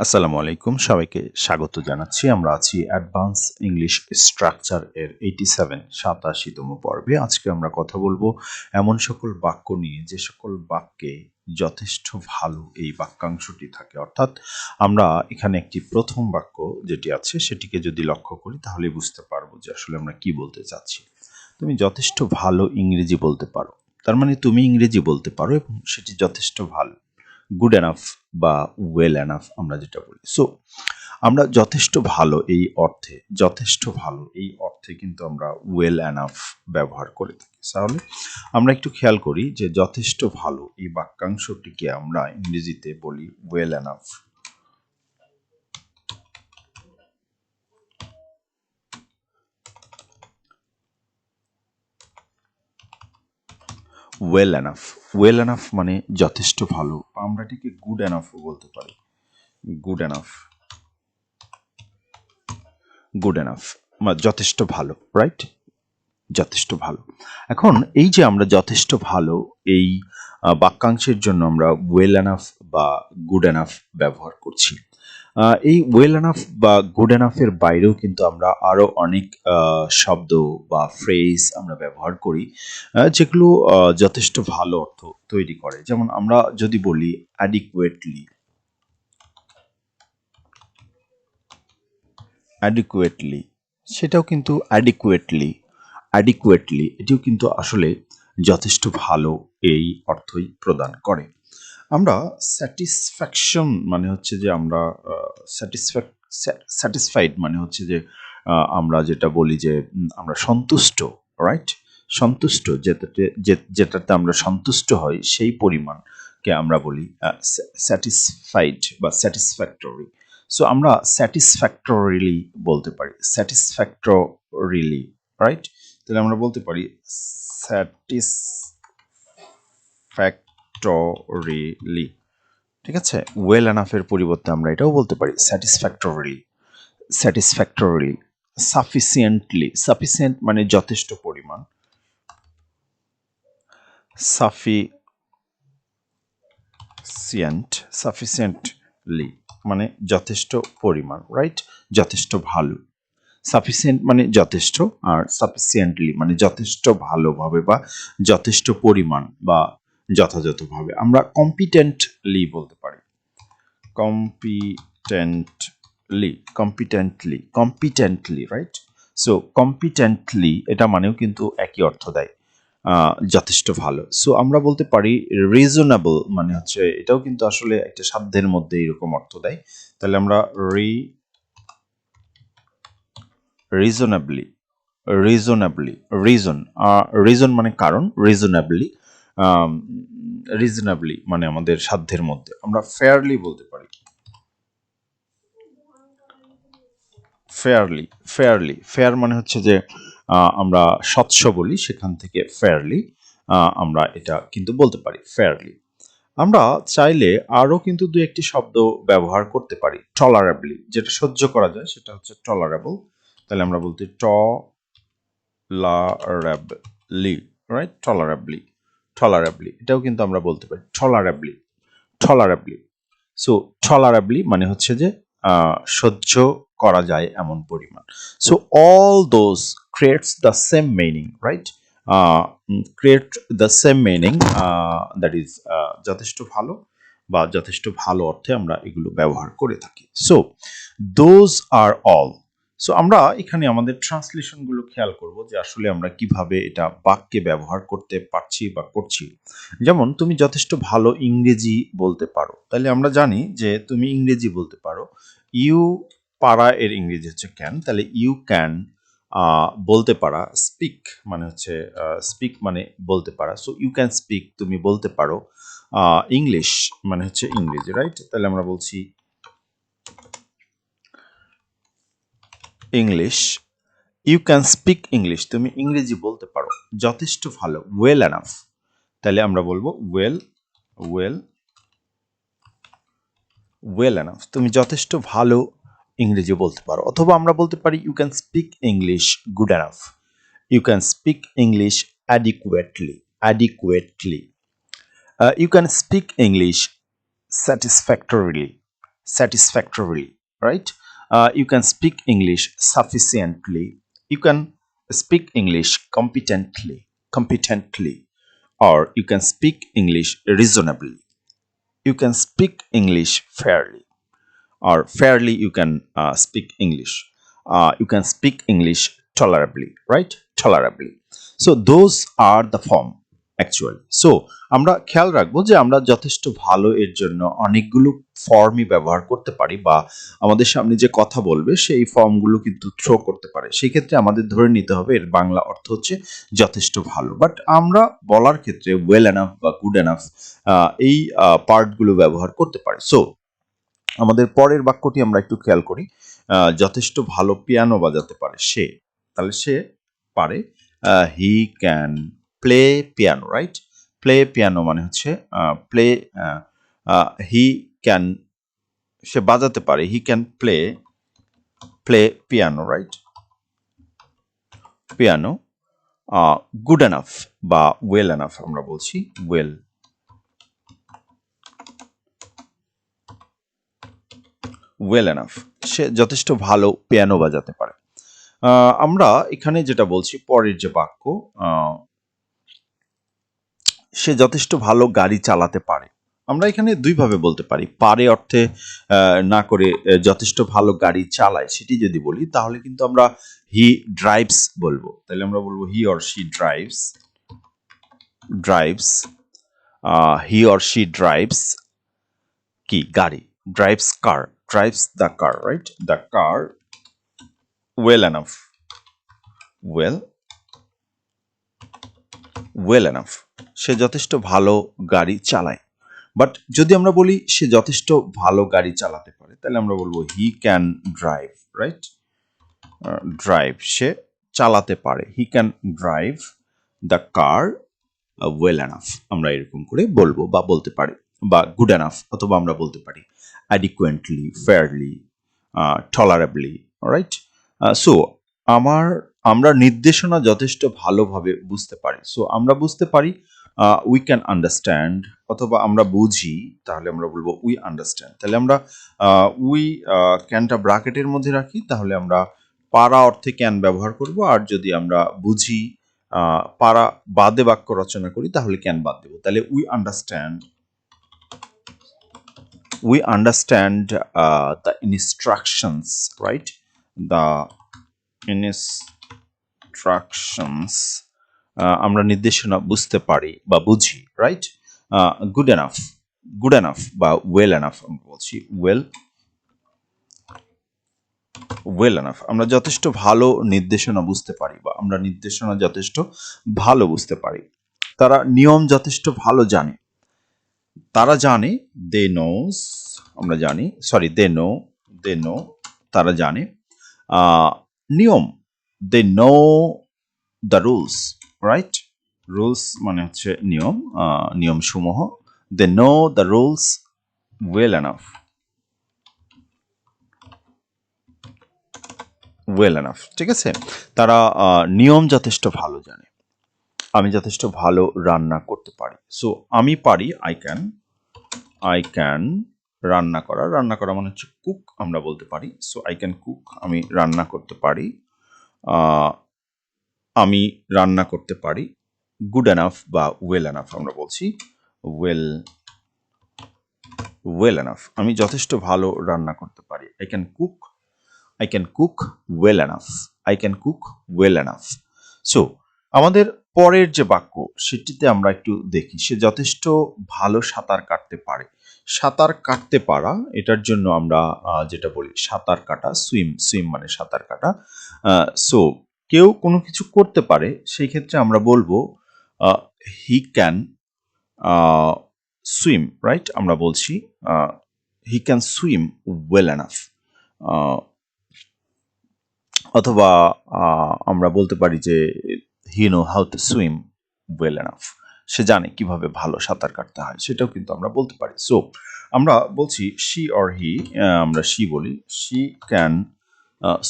আসসালামু আলাইকুম। সবাইকে স্বাগত জানাচ্ছি। আমরা আছি অ্যাডভান্স ইংলিশ স্ট্রাকচার এর এইটি সেভেন সাতাশিতম পর্বে। আজকে আমরা কথা বলব এমন সকল বাক্য নিয়ে, যে সকল বাক্যে যথেষ্ট ভালো এই বাক্যাংশটি থাকে। অর্থাৎ আমরা এখানে একটি প্রথম বাক্য যেটি আছে, সেটিকে যদি লক্ষ্য করি, তাহলে বুঝতে পারব যে আসলে আমরা কি বলতে চাচ্ছি। তুমি যথেষ্ট ভালো ইংরেজি বলতে পারো। তার মানে তুমি ইংরেজি বলতে পারো এবং সেটি যথেষ্ট ভালো। গুড এনাফ বা ওয়েল এনাফ আমরা যেটা বলি। সো আমরা যথেষ্ট ভালো এই অর্থে, যথেষ্ট ভালো এই অর্থে কিন্তু আমরা ওয়েল এনাফ ব্যবহার করে থাকি। তাহলে আমরা একটু খেয়াল করি যে যথেষ্ট ভালো এই বাক্যাংশটিকে আমরা ইংরেজিতে বলি well enough well enough well enough মানে যথেষ্ট ভালো আমরা ঠিক গুড এনাফও বলতে পারি। গুড এনাফ গুড এনাফ যথেষ্ট ভালো রাইট যথেষ্ট ভালো। এখন এই যে আমরা যথেষ্ট ভালো, এই বাক্যাংশের জন্য আমরা ওয়েল এনাফ বা গুড এনাফ ব্যবহার করছি। এই ওয়েল এনাফ বা গুড এনাফের বাইরেও কিন্তু আমরা আরও অনেক শব্দ বা ফ্রেজ আমরা ব্যবহার করি যেগুলো যথেষ্ট ভালো অর্থ তৈরি করে। যেমন আমরা যদি বলি অ্যাডিকুয়েটলি অ্যাডিকুয়েটলি সেটাও কিন্তু অ্যাডিকুয়েটলি অ্যাডিকুয়েটলি এটিও কিন্তু আসলে যথেষ্ট ভালো এই অর্থই প্রদান করে। আমরা স্যাটিসফ্যাকশন মানে হচ্ছে যে আমরা স্যাটিসফ্যাক স্যাটিসফাইড মানে হচ্ছে যে আমরা যেটা বলি যে আমরা সন্তুষ্ট রাইট সন্তুষ্ট যেটাতে যেটাতে আমরা সন্তুষ্ট হই, সেই পরিমাণকে আমরা বলি স্যাটিসফাইড বা স্যাটিসফ্যাক্টরি সো আমরা স্যাটিসফ্যাক্টরিলি বলতে পারি স্যাটিসফ্যাক্টরিলি রাইট তাহলে আমরা বলতে পারি স্যাটিসফ্যাক্টরিলি ঠিক আছে? ওয়েল এনাফের পরিবর্তে আমরা এটাও বলতে পারি স্যাটিসফ্যাক্টরিলি স্যাটিসফ্যাক্টরিলি সাফিসিয়েন্টলি সাফিসিয়েন্ট মানে যথেষ্ট পরিমাণ সাফিসিয়েন্ট সাফিসিয়েন্টলি মানে যথেষ্ট পরিমাণ রাইট যথেষ্ট ভালো সাফিসিয়েন্ট মানে যথেষ্ট আর সাফিসিয়েন্টলি মানে যথেষ্ট ভালোভাবে বা যথেষ্ট পরিমাণ বা যথাযথভাবে। আমরা কম্পিটেন্টলি বলতে পারি। কম্পিটেন্টলি কম্পিটেন্টলি কম্পিটেন্টলি রাইট সো কম্পিটেন্টলি এটা মানেও কিন্তু একই অর্থ দেয় যথেষ্ট ভালো। সো আমরা বলতে পারি রিজনেবল মানে হচ্ছে এটাও কিন্তু আসলে একটা সাধ্যের মধ্যে এরকম অর্থ দেয়। তাহলে আমরা রি রিজনেবলি রিজনেবলি রিজন রিজন মানে কারণ রিজনেবলি রিজনেবলি মানে আমাদের সাধ্যের মধ্যে। আমরা ফেয়ারলি বলতে পারি। ফেয়ারলি ফেয়ারলি ফেয়ার মানে হচ্ছে যে আমরা স্বচ্ছ বলি সেখান থেকে ফেয়ারলি আমরা এটা কিন্তু বলতে পারি ফেয়ারলি আমরা চাইলে আরও কিন্তু দু একটি শব্দ ব্যবহার করতে পারি টলারেবলি যেটা সহ্য করা যায়, সেটা হচ্ছে টলারেবল তাহলে আমরা বলতে টলারেবলি রাইট টলারেবলি টলারেবলি এটাও কিন্তু আমরা বলতে পারি টলারেবলি টলারেবলি সো টলারেবলি মানে হচ্ছে যে সহ্য করা যায় এমন পরিমাণ। So all those creates the same meaning right create the same meaning that is যথেষ্ট ভালো বা যথেষ্ট ভালো অর্থে আমরা এগুলো ব্যবহার করে থাকি। So those are all so আমরা এখানে আমাদের ট্রান্সলেশনগুলো খেয়াল করব যে আসলে আমরা কীভাবে এটা বাক্যে ব্যবহার করতে পারছি বা করছি। যেমন, তুমি যথেষ্ট ভালো ইংরেজি বলতে পারো। তাহলে আমরা জানি যে তুমি ইংরেজি বলতে পারো। ইউ পারা এর ইংরেজি হচ্ছে ক্যান তাহলে ইউ ক্যান বলতে পারা। স্পিক মানে হচ্ছে স্পিক মানে বলতে পারা। সো ইউ ক্যান স্পিক, তুমি বলতে পারো। ইংলিশ মানে হচ্ছে ইংরেজি, রাইট? তাহলে আমরা বলছি English you can speak English তুমি ইংরেজি বলতে পারো। যথেষ্ট ভালো। ওয়েল এনাফ তাহলে আমরা বলব ওয়েল ওয়েল ওয়েল এনাফ তুমি যথেষ্ট ভালো ইংরেজি বলতে পারো। অথবা আমরা বলতে পারি you can speak English good enough you can speak English adequately adequately you can speak English satisfactorily satisfactorily, right? Uh, you can speak english sufficiently. You can speak english competently competently or you can speak english reasonably. You can speak english fairly or fairly you can uh, speak english. Uh, you can speak english tolerably right? Tolerably. So those are the form actually so আমরা খেয়াল রাখব যে আমরা যথেষ্ট ভালো এর জন্য অনেকগুলো ফর্মই ব্যবহার করতে পারি বা আমাদের সামনে যে কথা বলবে সেই ফর্মগুলো কিন্তু থ্রো করতে পারে। সেই ক্ষেত্রে আমাদের ধরে নিতে হবে এর বাংলা অর্থ হচ্ছে যথেষ্ট ভালো। বাট আমরা বলার ক্ষেত্রে ওয়েল এনাফ বা গুড এনাফ এই পার্টগুলো ব্যবহার করতে পারি। সো আমাদের পরের বাক্যটি আমরা একটু খেয়াল করি যথেষ্ট ভালো পিয়ানো বাজাতে পারে সে। তাহলে সে পারে he can play piano right play piano মানে হচ্ছে প্লে হি ক্যান সে বাজাতে পারে he can play play piano right piano good enough বা ওয়েল এনাফ আমরা বলছি ওয়েল ওয়েল এনাফ সে যথেষ্ট ভালো পিয়ানো বাজাতে পারে। আমরা এখানে যেটা বলছি, পরের যে বাক্য সে যথেষ্ট ভালো গাড়ি চালাতে পারে। আমরা এখানে দুইভাবে বলতে পারি। পারে অর্থে না করে যথেষ্ট ভালো গাড়ি চালায় সেটি যদি বলি, তাহলে কিন্তু আমরা হি ড্রাইভস বলব। তাহলে আমরা বলব he or she drives drives he or she drives কি? গাড়ি। Drives car. Drives the car, right? The car well enough. Well? Well enough. সে যথেষ্ট ভালো গাড়ি চালায়। বাট যদি আমরা বলি সে যথেষ্ট ভালো গাড়ি চালাতে পারে, তাহলে আমরা বলব he can drive right drive সে চালাতে পারে। He can drive the car well enough আমরা এরকম করে বলব বা বলতে পারি, বা গুড এনাফ অথবা আমরা বলতে পারি adequately fairly tolerably right so আমার, আমরা নির্দেশনা যথেষ্ট ভালোভাবে বুঝতে পারি। সো আমরা বুঝতে পারি উই ক্যান আন্ডারস্ট্যান্ড অথবা আমরা বুঝি তাহলে আমরা বলব উই আন্ডারস্ট্যান্ড তাহলে আমরা উই ক্যানটা ব্রাকেটের মধ্যে রাখি তাহলে আমরা পারা অর্থে ক্যান ব্যবহার করব আর যদি আমরা বুঝি পারা বাদে বাক্য রচনা করি তাহলে ক্যান বাদ দেবো। তাহলে we understand uh, the instructions right? The instructions uh, আমরা নির্দেশনা বুঝতে পারি বা বুঝি right good enough good enough বা ওয়েল এনাফ বলছি ওয়েল ওয়েল এনাফ আমরা যথেষ্ট ভালো নির্দেশনা বুঝতে পারি বা আমরা নির্দেশনা যথেষ্ট ভালো বুঝতে পারি। তারা নিয়ম যথেষ্ট ভালো জানে। তারা জানে দে নোস আমরা জানি sorry they know they know তারা জানে। নিয়ম they know the rules right rules মানে হচ্ছে নিয়ম নিয়মসমূহ। They know the rules well enough well enough ঠিক আছে? তারা নিয়ম যথেষ্ট ভালো জানে। আমি যথেষ্ট ভালো রান্না করতে পারি। সো আমি পারি আই ক্যান আই ক্যান রান্না করা। রান্না করা মানে হচ্ছে কুক আমরা বলতে পারি। সো আই ক্যান কুক আমি রান্না করতে পারি। আমি রান্না করতে পারি। গুড এনাফ বা ওয়েল এনাফ আমরা বলছি। ওয়েল ওয়েল এনাফ আমি যথেষ্ট ভালো রান্না করতে পারি। I can cook I can cook well enough I can cook well enough so আমাদের পরের যে বাক্য, সেটিতে আমরা একটু দেখি। সে যথেষ্ট ভালো সাঁতার কাটতে পারে। সাঁতার কাটতে পারা, এটার জন্য আমরা যেটা বলি, সাঁতার কাটা সুইম সুইম মানে সাঁতার কাটা। সো কেউ কোনো কিছু করতে পারে, সেই ক্ষেত্রে আমরা বলব হি ক্যান সুইম রাইট আমরা বলছি he can swim well enough অথবা আমরা বলতে পারি যে he know how to swim well enough সে জানে কীভাবে ভালো সাঁতার কাটতে হয়, সেটাও কিন্তু আমরা বলতে পারি। সো আমরা বলছি শি অর হি আমরা শি বলি শি ক্যান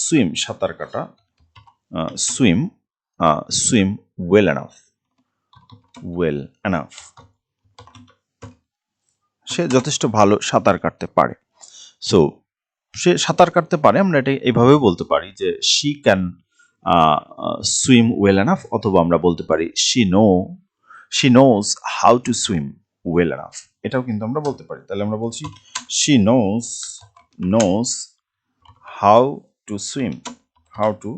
সুইম সাঁতার কাটা swim swim well enough well enough সে যথেষ্ট ভালো সাঁতার কাটতে পারে। সো সে সাঁতার কাটতে পারে, আমরা এটা এইভাবেও বলতে পারি যে she can swim well enough অথবা আমরা বলতে পারি she know she knows how to swim well enough এটাও কিন্তু আমরা বলতে পারি। তাহলে আমরা বলছি she knows knows how to swim how to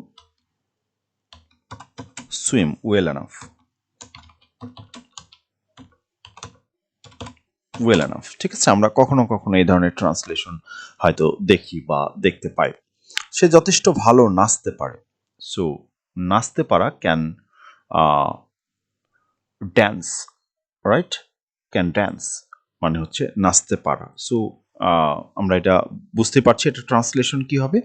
swim well enough well enough ঠিক আছে, আমরা কখনো কখনো এই ধরনের ট্রান্সলেশন হয়তো দেখি বা দেখতে পাই। সে যথেষ্ট ভালো নাচতে পারে। সো নাচতে পারা can dance right can dance মানে হচ্ছে নাচতে পারা। সো আমরা এটা বুঝতে পারছি এটা ট্রান্সলেশন কি হবে।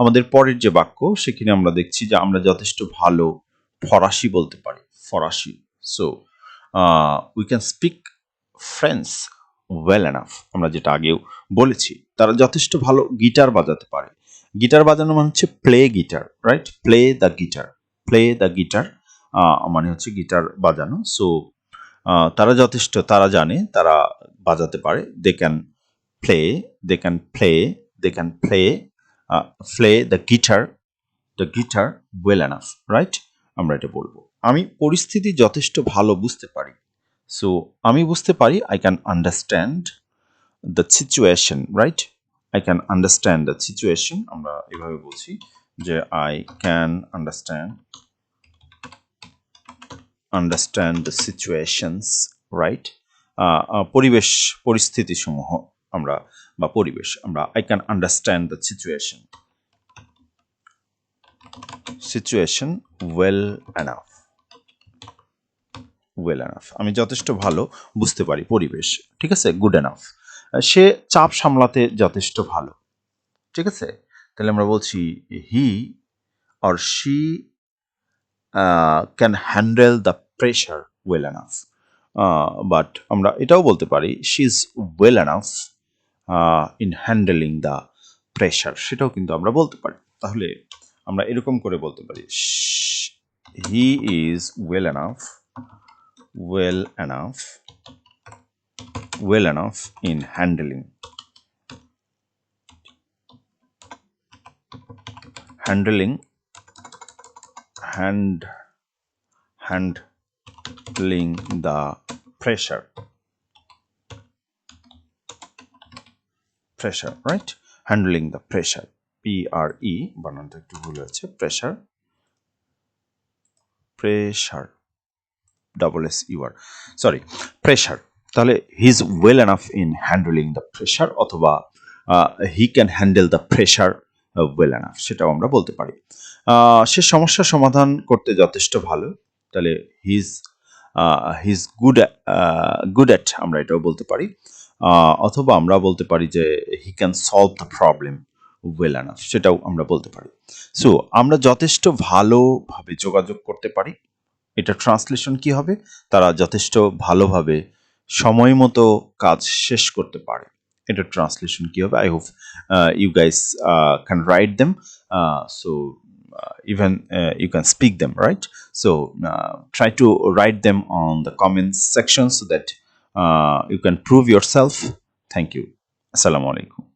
আমাদের পরের যে বাক্য, সেখানে আমরা দেখছি যে আমরা যথেষ্ট ভালো ফরাসি বলতে পারি, ফরাসি। So we can speak French well enough আমরা যেটা আগেও বলেছি। তারা যথেষ্ট ভালো গিটার বাজাতে পারে। গিটার বাজানো মানে হচ্ছে play guitar right play the guitar play the guitar মানে হচ্ছে গিটার বাজানো। সো তারা যথেষ্ট, তারা জানে, তারা বাজাতে পারে। They can play they can play they can play play the guitar the guitar well enough right আমরা এটা বলব। আমি পরিস্থিতি যথেষ্ট ভালো বুঝতে পারি। সো আমি বুঝতে পারি I can understand the situation right I can understand the situation আমরা এভাবে বলছি যে I can understand understand the situations right পরিবেশ পরিস্থিতি সমূহ আমরা, বা পরিবেশ, আমরা I can understand the situation situation well enough well enough আমি যথেষ্ট ভালো বুঝতে পারি পরিবেশ। ঠিক আছে? গুড এনাফ সে চাপ সামলাতে যথেষ্ট ভালো। ঠিক আছে? তাহলে আমরা বলছি he or she can handle the pressure well enough but আমরা এটাও বলতে পারি she is well enough in handling the pressure সেটাও কিন্তু আমরা বলতে পারি। তাহলে আমরা এরকম করে বলতে পারি he is well enough well enough well enough in handling handling hand handling the pressure pressure right handling the pressure r e বানানটা একটু ভুল হয়েছে pressure pressure double S r sorry pressure তাহলে he is well enough in handling the pressure অথবা he can handle the pressure well enough সেটাও আমরা বলতে পারি। সে সমস্যার সমাধান করতে যথেষ্ট ভালো, তাহলে he's he's good good at আমরা এটাও বলতে পারি। অথবা আমরা বলতে পারি যে he can solve the problem well enough সেটাও আমরা বলতে পারি। সো আমরা যথেষ্ট ভালোভাবে যোগাযোগ করতে পারি। এটা ট্রান্সলেশন কি হবে? তারা যথেষ্ট ভালোভাবে সময় মতো কাজ শেষ করতে পারে। এটা ট্রান্সলেশন কি হবে? I hope you guys can write them so even you can speak them right so try to write them on the comment section so that you can prove yourself thank you আসসালামু আলাইকুম